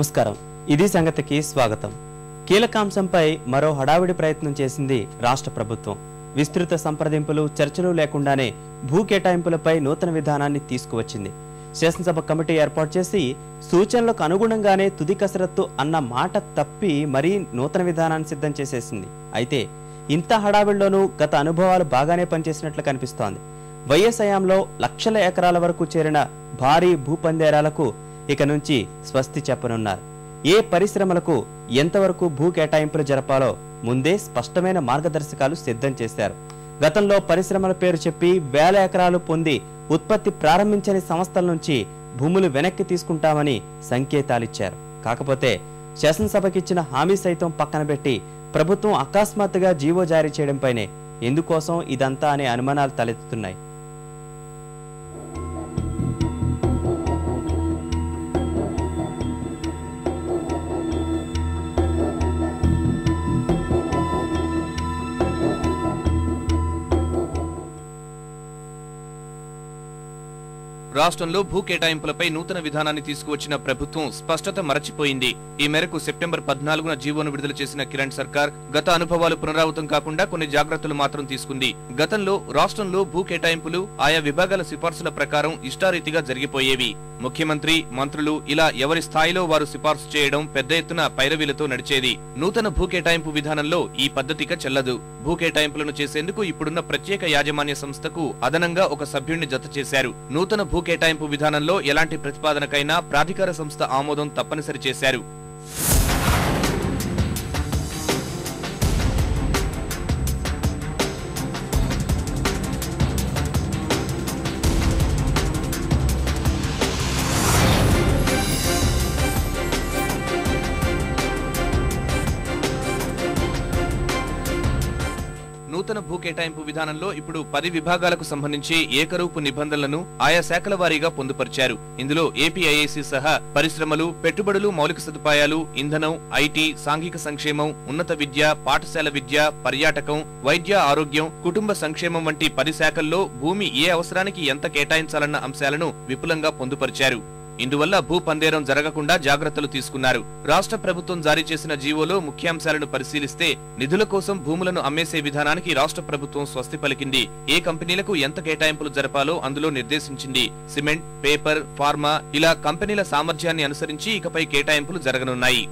నమస్కారం. ఇది సంగతికి స్వాగతం. కీలకాంశంపై మరో హడావిడి ప్రయత్నం చేసింది రాష్ట్ర ప్రభుత్వం. విస్తృత సంప్రదింపులు చర్చలు లేకుండానే భూ కేటాయింపులపై నూతన విధానాన్ని తీసుకువచ్చింది. శాసనసభ కమిటీ ఏర్పాటు చేసి సూచనలకు అనుగుణంగానే తుది కసరత్తు అన్న మాట తప్పి మరీ నూతన విధానాన్ని సిద్ధం చేసేసింది. అయితే ఇంత హడావిడిలోనూ గత అనుభవాలు బాగానే పనిచేసినట్లు కనిపిస్తోంది. వైఎస్ హయాంలో లక్షల ఎకరాల వరకు చేరిన భారీ భూపందేరాలకు ఇక నుంచి స్వస్తి చెప్పనున్నారు. ఏ పరిశ్రమలకు ఎంతవరకు భూ కేటాయింపులు జరపాలో ముందే స్పష్టమైన మార్గదర్శకాలు సిద్ధం చేశారు. గతంలో పరిశ్రమల పేరు చెప్పి వేల ఎకరాలు పొంది ఉత్పత్తి ప్రారంభించని సంస్థల నుంచి భూములు వెనక్కి తీసుకుంటామని సంకేతాలిచ్చారు. కాకపోతే శాసనసభకిచ్చిన హామీ సైతం పక్కన పెట్టి ప్రభుత్వం అకస్మాత్తుగా జీవో జారీ చేయడంపైనే ఎందుకోసం ఇదంతా అనే అనుమానాలు తలెత్తుతున్నాయి. రాష్ట్రంలో భూ కేటాయింపులపై నూతన విధానాన్ని తీసుకువచ్చిన ప్రభుత్వం స్పష్టత మరచిపోయింది. ఈ మేరకు సెప్టెంబర్ పద్నాలుగున జీవోను విడుదల చేసిన కిరణ్ సర్కార్ గత అనుభవాలు పునరావృతం కాకుండా కొన్ని జాగ్రత్తలు మాత్రం తీసుకుంది. గతంలో రాష్ట్రంలో భూ కేటాయింపులు ఆయా విభాగాల సిఫార్సుల ప్రకారం ఇష్టారీతిగా జరిగిపోయేవి. ముఖ్యమంత్రి మంత్రులు ఇలా ఎవరి స్థాయిలో వారు సిఫార్సు చేయడం పెద్ద ఎత్తున పైరవీలతో నడిచేది. నూతన భూ కేటాయింపు విధానంలో ఈ పద్ధతిగా చెల్లదు. భూ కేటాయింపులను చేసేందుకు ఇప్పుడున్న ప్రత్యేక యాజమాన్య సంస్థకు అదనంగా ఒక సభ్యుణ్ణి జత చేశారు. నూతన భూ కేటాయింపు విధానంలో ఎలాంటి ప్రతిపాదనకైనా ప్రాధికార సంస్థ ఆమోదం తప్పనిసరి చేశారు. కేటాయింపు విధానంలో ఇప్పుడు పది విభాగాలకు సంబంధించి ఏకరూపు నిబంధనలను ఆయా శాఖల వారీగా పొందుపరిచారు. ఇందులో ఏపీఐఐసి సహా పరిశ్రమలు పెట్టుబడులు మౌలిక సదుపాయాలు ఇంధనం ఐటీ సాంఘిక సంక్షేమం ఉన్నత విద్య పాఠశాల విద్య పర్యాటకం వైద్య ఆరోగ్యం కుటుంబ సంక్షేమం వంటి పది శాఖల్లో భూమి ఏ అవసరానికి ఎంత కేటాయించాలన్న అంశాలను విపులంగా పొందుపరిచారు. ఇందువల్ల భూ పందేరం జరగకుండా జాగ్రత్తలు తీసుకున్నారు. రాష్ట్ర ప్రభుత్వం జారీ చేసిన జీవోలో ముఖ్యాంశాలను పరిశీలిస్తే నిధుల కోసం భూములను అమ్మేసే విధానానికి రాష్ట్ర ప్రభుత్వం స్వస్తి పలికింది. ఏ కంపెనీలకు ఎంత కేటాయింపులు జరపాలో అందులో నిర్దేశించింది. సిమెంట్ పేపర్ ఫార్మా ఇలా కంపెనీల సామర్థ్యాన్ని అనుసరించి ఇకపై కేటాయింపులు జరగనున్నాయి.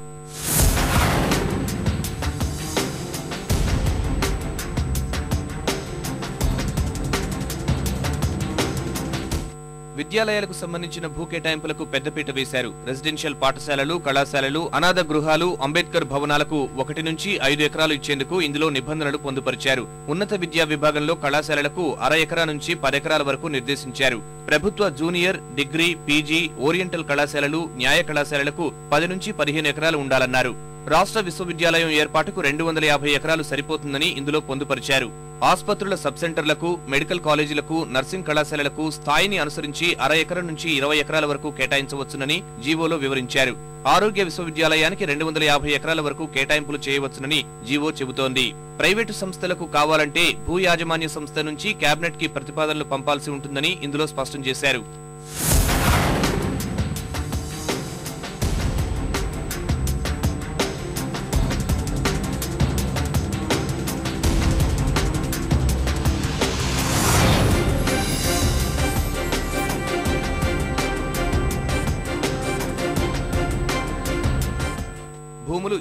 విద్యాలయాలకు సంబంధించిన భూ కేటాయింపులకు పెద్దపీట వేశారు. రెసిడెన్షియల్ పాఠశాలలు కళాశాలలు అనాథ గృహాలు అంబేద్కర్ భవనాలకు ఒకటి నుంచి ఐదు ఎకరాలు ఇచ్చేందుకు ఇందులో నిబంధనలు పొందుపరిచారు. ఉన్నత విద్యా విభాగంలో కళాశాలలకు అర ఎకరా నుంచి పదెకరాల వరకు నిర్దేశించారు. ప్రభుత్వ జూనియర్ డిగ్రీ పీజీ ఓరియంటల్ కళాశాలలు న్యాయ కళాశాలలకు పది నుంచి పదిహేను ఎకరాలు ఉండాలన్నారు. రాష్ట్ర విశ్వవిద్యాలయం ఏర్పాటుకు రెండు వందల యాభై ఎకరాలు సరిపోతుందని ఇందులో పొందుపరిచారు. ఆసుపత్రుల సబ్ సెంటర్లకు మెడికల్ కాలేజీలకు నర్సింగ్ కళాశాలలకు స్థాయిని అనుసరించి అర ఎకరం నుంచి ఇరవై ఎకరాల వరకు కేటాయించవచ్చునని జీవోలో వివరించారు. ఆరోగ్య విశ్వవిద్యాలయానికి రెండు వందల యాభై ఎకరాల వరకు కేటాయింపులు చేయవచ్చునని జీవో చెబుతోంది. ప్రైవేటు సంస్థలకు కావాలంటే భూ యాజమాన్య సంస్థ నుంచి కేబినెట్కి ప్రతిపాదనలు పంపాల్సి ఉంటుందని ఇందులో స్పష్టం చేశారు.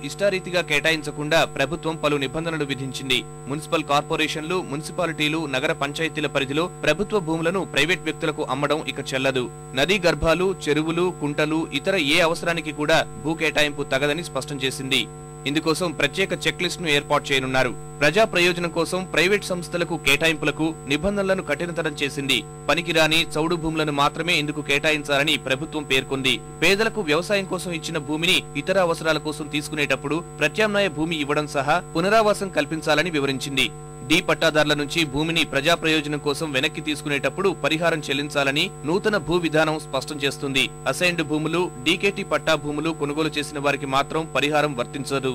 ఇష్టారీతిగా కేటాయించకుండా ప్రభుత్వం పలు నిబంధనలు విధించింది. మున్సిపల్ కార్పొరేషన్లు మున్సిపాలిటీలు నగర పంచాయతీల పరిధిలో ప్రభుత్వ భూములను ప్రైవేట్ వ్యక్తులకు అమ్మడం ఇక చెల్లదు. నదీ గర్భాలు చెరువులు కుంటలు ఇతర ఏ అవసరానికి కూడా భూ కేటాయింపు తగదని స్పష్టం చేసింది. ఇందుకోసం ప్రత్యేక చెక్ లిస్ట్ను ఏర్పాటు చేయనున్నారు. ప్రజా ప్రయోజనం కోసం ప్రైవేట్ సంస్థలకు కేటాయింపులకు నిబంధనలను కఠినతరం చేసింది. పనికిరాని చౌడు భూములను మాత్రమే ఇందుకు కేటాయించాలని ప్రభుత్వం పేర్కొంది. పేదలకు వ్యవసాయం కోసం ఇచ్చిన భూమిని ఇతర అవసరాల కోసం తీసుకునేటప్పుడు ప్రత్యామ్నాయ భూమి ఇవ్వడం సహా పునరావాసం కల్పించాలని వివరించింది. డి పట్టాదారుల నుంచి భూమిని ప్రజా ప్రయోజనం కోసం వెనక్కి తీసుకునేటప్పుడు పరిహారం చెల్లించాలని నూతన భూ విధానం స్పష్టం చేస్తుంది. అసైన్డ్ భూములు డీకేటీ పట్టా భూములు కొనుగోలు చేసిన వారికి మాత్రం పరిహారం వర్తించదు.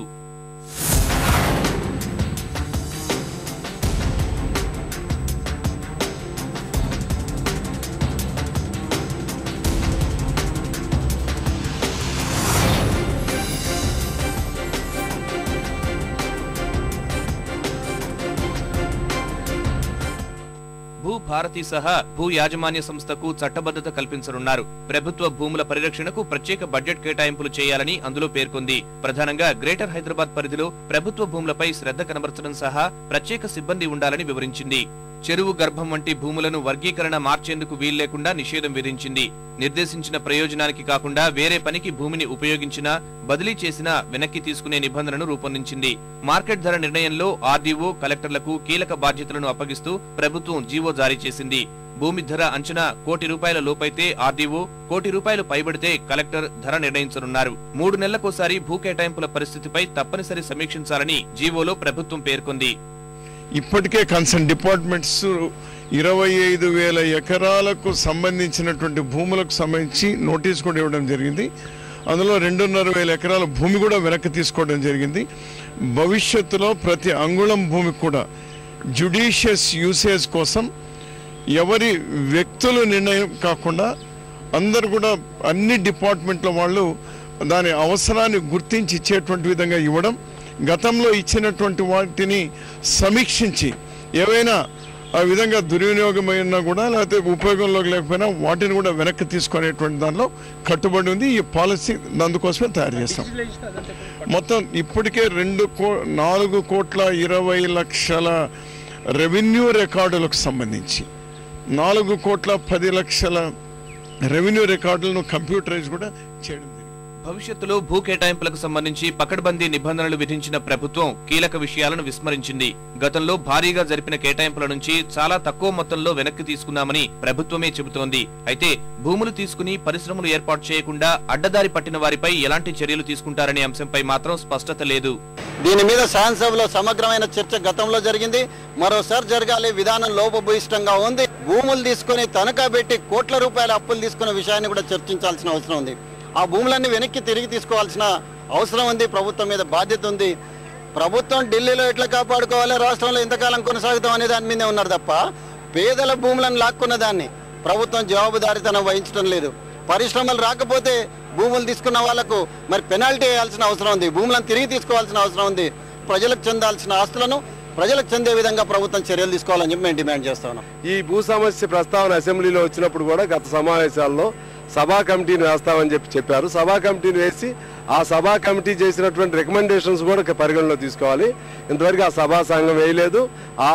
భారతి సహా భూ యాజమాన్య సంస్థకు చట్టబద్ధత కల్పించనున్నారు. ప్రభుత్వ భూముల పరిరక్షణకు ప్రత్యేక బడ్జెట్ కేటాయింపులు చేయాలని అందులో పేర్కొంది. ప్రధానంగా గ్రేటర్ హైదరాబాద్ పరిధిలో ప్రభుత్వ భూములపై శ్రద్ధ కనబరచడం సహా ప్రత్యేక సిబ్బంది ఉండాలని వివరించింది. చెరువు గర్భం వంటి భూములను వర్గీకరణ మార్చేందుకు వీల్లేకుండా నిషేధం విధించింది. నిర్దేశించిన ప్రయోజనానికి కాకుండా వేరే పనికి భూమిని ఉపయోగించినా బదిలీ చేసినా వెనక్కి తీసుకునే నిబంధనను రూపొందించింది. మార్కెట్ ధర నిర్ణయంలో ఆర్డీఓ కలెక్టర్లకు కీలక బాధ్యతలను అప్పగిస్తూ ప్రభుత్వం జీవో జారీ చేసింది. భూమి ధర అంచనా కోటి రూపాయల లోపైతే ఆర్డీఓ కోటి రూపాయలు పైబడితే కలెక్టర్ ధర నిర్ణయించనున్నారు. మూడు నెలలకోసారి భూ కేటాయింపుల పరిస్థితిపై తప్పనిసరి సమీక్షించాలని జీవోలో ప్రభుత్వం పేర్కొంది. ఇప్పటికే కన్సర్న్ డిపార్ట్మెంట్స్ ఇరవై ఐదు వేల ఎకరాలకు సంబంధించినటువంటి భూములకు సంబంధించి నోటీస్ కూడా ఇవ్వడం జరిగింది. అందులో రెండున్నర వేల ఎకరాల భూమి కూడా వెనక్కి తీసుకోవడం జరిగింది. భవిష్యత్తులో ప్రతి అంగుళం భూమికి కూడా జుడీషియస్ యూసేజ్ కోసం ఎవరి వ్యక్తులు నిర్ణయం కాకుండా అందరు కూడా అన్ని డిపార్ట్మెంట్ల వాళ్ళు దాని అవసరాన్ని గుర్తించి ఇచ్చేటువంటి విధంగా ఇవ్వడం గతంలో ఇచ్చినటువంటి వాటిని సమీక్షించి ఏవైనా ఆ విధంగా దుర్వినియోగమైనా కూడా లేకపోతే ఉపయోగంలోకి లేకపోయినా వాటిని కూడా వెనక్కి తీసుకునేటువంటి దానిలో కట్టుబడి ఉంది. ఈ పాలసీ అందుకోసమే తయారు చేస్తాం. మొత్తం ఇప్పటికే రెండు కో నాలుగు కోట్ల ఇరవై లక్షల రెవెన్యూ రికార్డులకు సంబంధించి నాలుగు కోట్ల పది లక్షల రెవెన్యూ రికార్డులను కంప్యూటరైజ్ కూడా చేయడం భవిష్యత్తులో భూ కేటాయింపులకు సంబంధించి పకడ్బందీ నిబంధనలు విధించిన ప్రభుత్వం కీలక విషయాలను విస్మరించింది. గతంలో భారీగా జరిపిన కేటాయింపుల నుంచి చాలా తక్కువ మొత్తంలో వెనక్కి తీసుకున్నామని ప్రభుత్వమే చెబుతోంది. అయితే భూములు తీసుకుని పరిశ్రమలు ఏర్పాటు చేయకుండా అడ్డదారి పట్టిన వారిపై ఎలాంటి చర్యలు తీసుకుంటారనే అంశంపై మాత్రం స్పష్టత లేదు. దీని మీద శాసనసభలో సమగ్రమైన చర్చ గతంలో జరిగింది. మరోసారి జరగాలి విధానం లోపభూయిష్టంగా ఉంది. భూములు తీసుకొని తనఖా పెట్టి కోట్ల రూపాయల అప్పులు తీసుకున్న విషయాన్ని కూడా చర్చించాల్సిన అవసరం ఉంది. ఆ భూములన్నీ వెనక్కి తిరిగి తీసుకోవాల్సిన అవసరం ఉంది. ప్రభుత్వం మీద బాధ్యత ఉంది. ప్రభుత్వం ఢిల్లీలో ఎట్లా కాపాడుకోవాలి? రాష్ట్రంలో ఇంతకాలం కొనసాగుతాం అనే దాని మీదే ఉన్నారు తప్ప పేదల భూములను లాక్కున్న దాన్ని ప్రభుత్వం జవాబుదారీతనం వహించడం లేదు. పరిశ్రమలు రాకపోతే భూములు తీసుకున్న వాళ్ళకు మరి పెనాల్టీ వేయాల్సిన అవసరం ఉంది. భూములను తిరిగి తీసుకోవాల్సిన అవసరం ఉంది. ప్రజలకు చెందాల్సిన ఆస్తులను ప్రజలకు చెందే విధంగా ప్రభుత్వం చర్యలు తీసుకోవాలని చెప్పి మేము డిమాండ్ చేస్తా ఈ భూ సమస్య ప్రస్తావన అసెంబ్లీలో వచ్చినప్పుడు కూడా గత సమావేశాల్లో సభా కమిటీని వేస్తామని చెప్పి చెప్పారు. సభా కమిటీని వేసి ఆ సభా కమిటీ చేసినటువంటి రికమెండేషన్స్ కూడా పరిగణలో తీసుకోవాలి. ఇంతవరకు ఆ సభా సంఘం వేయలేదు. ఆ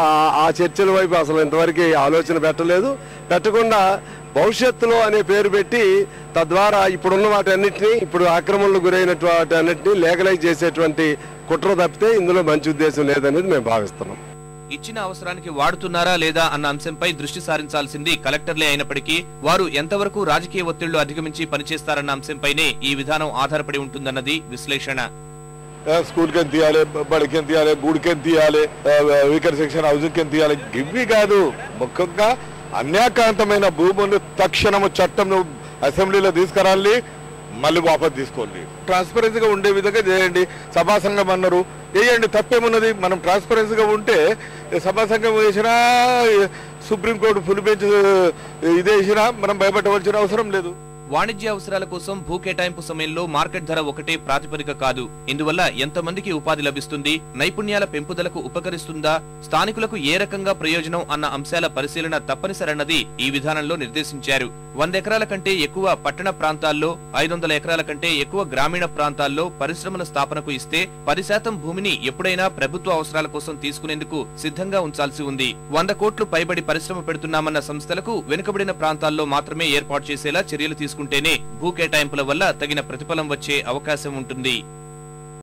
ఆ చర్చల వైపు అసలు ఇంతవరకు ఆలోచన పెట్టలేదు. పెట్టకుండా భవిష్యత్తులో అనే పేరు పెట్టి తద్వారా ఇప్పుడున్న వాటన్నిటిని ఇప్పుడు ఆక్రమణలు గురైనటువంటి వాటి అన్నింటినీ లేఖలైజ్ చేసేటువంటి కుట్ర తప్పితే ఇందులో మంచి ఉద్దేశం లేదనేది మేము భావిస్తున్నాం. ఇచ్చిన అవసరానికి వాడుతున్నారా లేదా అన్న అంశంపై దృష్టి సారించాల్సింది కలెక్టర్లే అయినప్పటికీ వారు ఎంతవరకు రాజకీయ ఒత్తిళ్ళు అధిగమించి పనిచేస్తారన్న అంశంపైనే ఈ విధానం ఆధారపడి ఉంటుందన్నది విశ్లేషణ. స్కూల్కి ఎంత ఇవ్వాలి బడికి ఎంత ఇవ్వాలి గుడికి ఎంత ఇవ్వాలి వీకర్ సెక్షన్ హౌసింగ్కి ఎంత ఇవ్వాలి ఇవి కాదు. ముఖ్యంగా అన్యాకాంతమైన భూములు తక్షణము చట్టం అసెంబ్లీలో తీసుకురాలి మళ్ళీ వాపస్ తీసుకోండి. ట్రాన్స్పరెన్సీగా ఉండే విధంగా చేయండి. సభా సంఘం అన్నారు. వేయండి తప్పేమున్నది? మనం ట్రాన్స్పరెన్సీగా ఉంటే సభా సంఘం వేసినా సుప్రీంకోర్టు ఫుల్ బెంచ్ ఇది వేసినా మనం భయపడవలసిన అవసరం లేదు. వాణిజ్య అవసరాల కోసం భూ కేటాయింపు సమయంలో మార్కెట్ ధర ఒకటే ప్రాతిపదిక కాదు. ఇందువల్ల ఎంతమందికి ఉపాధి లభిస్తుంది? నైపుణ్యాల పెంపుదలకు ఉపకరిస్తుందా? స్థానికులకు ఏ రకంగా ప్రయోజనం అన్న అంశాల పరిశీలన తప్పనిసరన్నది ఈ విధానంలో నిర్దేశించారు. వంద ఎకరాల కంటే ఎక్కువ పట్టణ ప్రాంతాల్లో ఐదు వందల ఎకరాల కంటే ఎక్కువ గ్రామీణ ప్రాంతాల్లో పరిశ్రమల స్థాపనకు ఇస్తే పది శాతం భూమిని ఎప్పుడైనా ప్రభుత్వ అవసరాల కోసం తీసుకునేందుకు సిద్ధంగా ఉంచాల్సి ఉంది. వంద కోట్లు పైబడి పరిశ్రమ పెడుతున్నామన్న సంస్థలకు వెనుకబడిన ప్రాంతాల్లో మాత్రమే ఏర్పాటు చేసేలా చర్యలు తీసుకు చేసుకుంటేనే భూ కేటాయింపుల వల్ల తగిన ప్రతిఫలం వచ్చే అవకాశం ఉంటుంది.